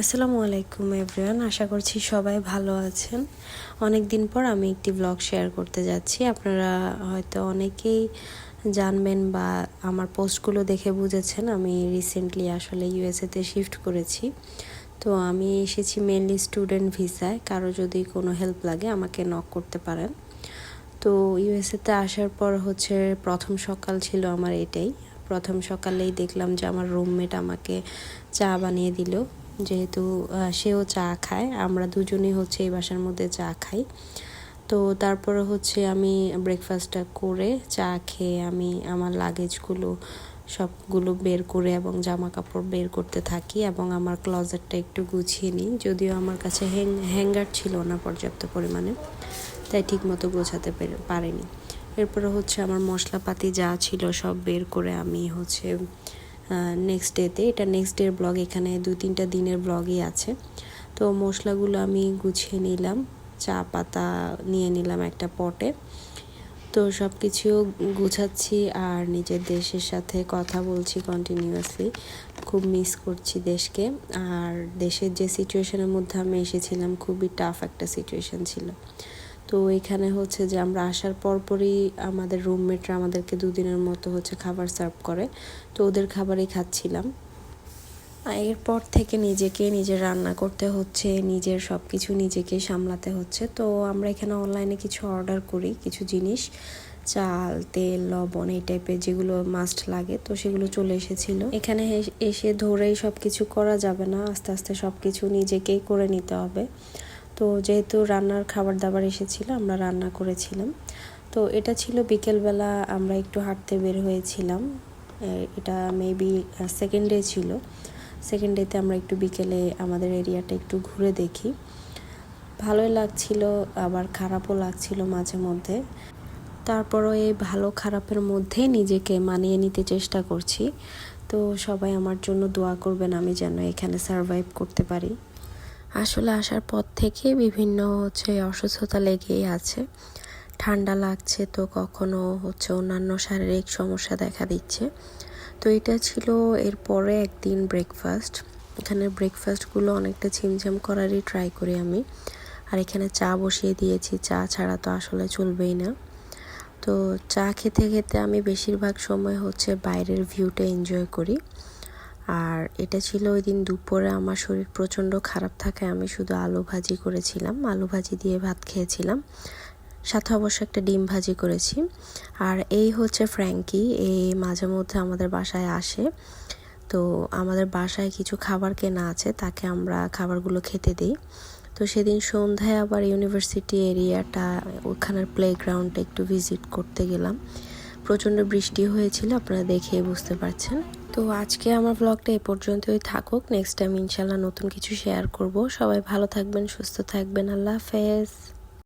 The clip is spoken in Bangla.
আসসালামু আলাইকুম এভরিওয়ান আশা করছি সবাই ভালো আছেন। অনেক দিন পর আমি একটি ব্লগ শেয়ার করতে যাচ্ছি। আপনারা হয়তো অনেকেই জানবেন বা আমার পোস্টগুলো দেখে বুঝেছেন, আমি রিসেন্টলি আসলে ইউএসএতে শিফট করেছি। তো আমি এসেছি মেনলি স্টুডেন্ট ভিসায় কারও যদি কোনো হেল্প লাগে, আমাকে নক করতে পারেন। তো ইউএসএতে আসার পর হচ্ছে, প্রথম সকাল ছিল আমার এটাই। প্রথম সকালেই দেখলাম যে আমার রুমমেট আমাকে চা বানিয়ে দিল। যেহেতু সেও চা খায়। আমরা দুজনেই হচ্ছে এই বাসার মধ্যে চা খাই। তো তারপরে হচ্ছে আমি ব্রেকফাস্টটা করে চা খেয়ে আমি আমার লাগেজগুলো সবগুলো বের করে এবং জামা কাপড় বের করতে থাকি এবং আমার ক্লজেটটা একটু গুছিয়ে নিই। যদিও আমার কাছে হ্যাং হ্যাঙ্গার ছিল না পর্যাপ্ত পরিমাণে, তাই ঠিকমতো গোছাতে পারিনি। এরপরে হচ্ছে আমার মশলাপাতি যা ছিল সব বের করে আমি হচ্ছে নেক্সট ডেতে এটা নেক্সট ডের ব্লগ এখানে দু তিনটা দিনের ব্লগই আছে। তো মশলাগুলো আমি গুছিয়ে নিলাম, চা পাতা নিয়ে নিলাম একটা পটে তো সব কিছু গুছাচ্ছি আর নিজের দেশের সাথে কথা বলছি কন্টিনিউয়াসলি খুব মিস করছি দেশকে। আর দেশের যে সিচুয়েশনের মধ্যে আমি এসেছিলাম, খুবই টাফ একটা সিচুয়েশন ছিল। তো এখানে হচ্ছে যে আমরা আসার পরপরই আমাদের রুমমেটরা আমাদেরকে দুদিনের মতো হচ্ছে খাবার সার্ভ করে। তো ওদের খাবারই খাচ্ছিলাম। এরপর থেকে নিজেকে নিজের রান্না করতে হচ্ছে, নিজের সব কিছু নিজেকে সামলাতে হচ্ছে। তো আমরা এখানে অনলাইনে কিছু অর্ডার করি, কিছু জিনিস, চাল, তেল, লবণ এই টাইপের যেগুলো মাস্ট লাগে, তো সেগুলো চলে এসেছিল। এখানে এসে ধরেই সব কিছু করা যাবে না, আস্তে আস্তে সব কিছু নিজেকেই করে নিতে হবে। তো যেহেতু রান্নার খাবার দাবার এসেছিল, আমরা রান্না করেছিলাম। তো এটা ছিল বিকেলবেলা আমরা একটু হাঁটতে বের হয়েছিলাম। এটা মেবি সেকেন্ড ডে ছিল। সেকেন্ড ডেতে আমরা একটু বিকেলে আমাদের এরিয়াটা একটু ঘুরে দেখি। ভালোই লাগছিল, আবার খারাপও লাগছিল মাঝে মধ্যে। তারপরও এই ভালো খারাপের মধ্যে নিজেকে মানিয়ে নিতে চেষ্টা করছি। তো সবাই আমার জন্য দোয়া করবেন, আমি যেন এখানে সারভাইভ করতে পারি। আসলে আসার পর থেকে বিভিন্ন হচ্ছে অসুস্থতা লেগেই আছে। ঠান্ডা লাগছে তো কখনো হচ্ছে অন্যান্য শারীরিক সমস্যা দেখা দিচ্ছে। তো এটা ছিল এরপরে একদিন ব্রেকফাস্ট এখানে ব্রেকফাস্টগুলো অনেকটা ছিমঝাম করারই ট্রাই করি আমি। আর এখানে চা বসিয়ে দিয়েছি। চা ছাড়া তো আসলে চলবেই না। তো চা খেতে খেতে আমি বেশিরভাগ সময় হচ্ছে বাইরের ভিউটা এনজয় করি। আর এটা ছিল ওই দিন দুপুরে আমার শরীর প্রচণ্ড খারাপ থাকায় আমি শুধু আলু ভাজি করেছিলাম, আলু ভাজি দিয়ে ভাত খেয়েছিলাম। সাথে অবশ্য একটা ডিম ভাজি করেছি। আর এই হচ্ছে ফ্র্যাঙ্কি এই মাঝে মধ্যে আমাদের বাসায় আসে। তো আমাদের বাসায় কিছু খাবার কেনা আছে, তাকে আমরা খাবারগুলো খেতে দিই। তো সেদিন সন্ধ্যায় আবার ইউনিভার্সিটি এরিয়াটা, ওখানের প্লেগ্রাউন্ডটা একটু ভিজিট করতে গেলাম। প্রচণ্ড বৃষ্টি হয়েছিল, আপনারা দেখে বুঝতে পারছেন। তো আজকে আমার ব্লগটা এ পর্যন্তই থাকুক। নেক্সট টাইম ইনশাল্লাহ নতুন কিছু শেয়ার করব। সবাই ভালো থাকবেন, সুস্থ থাকবেন। আল্লাহ হাফেজ।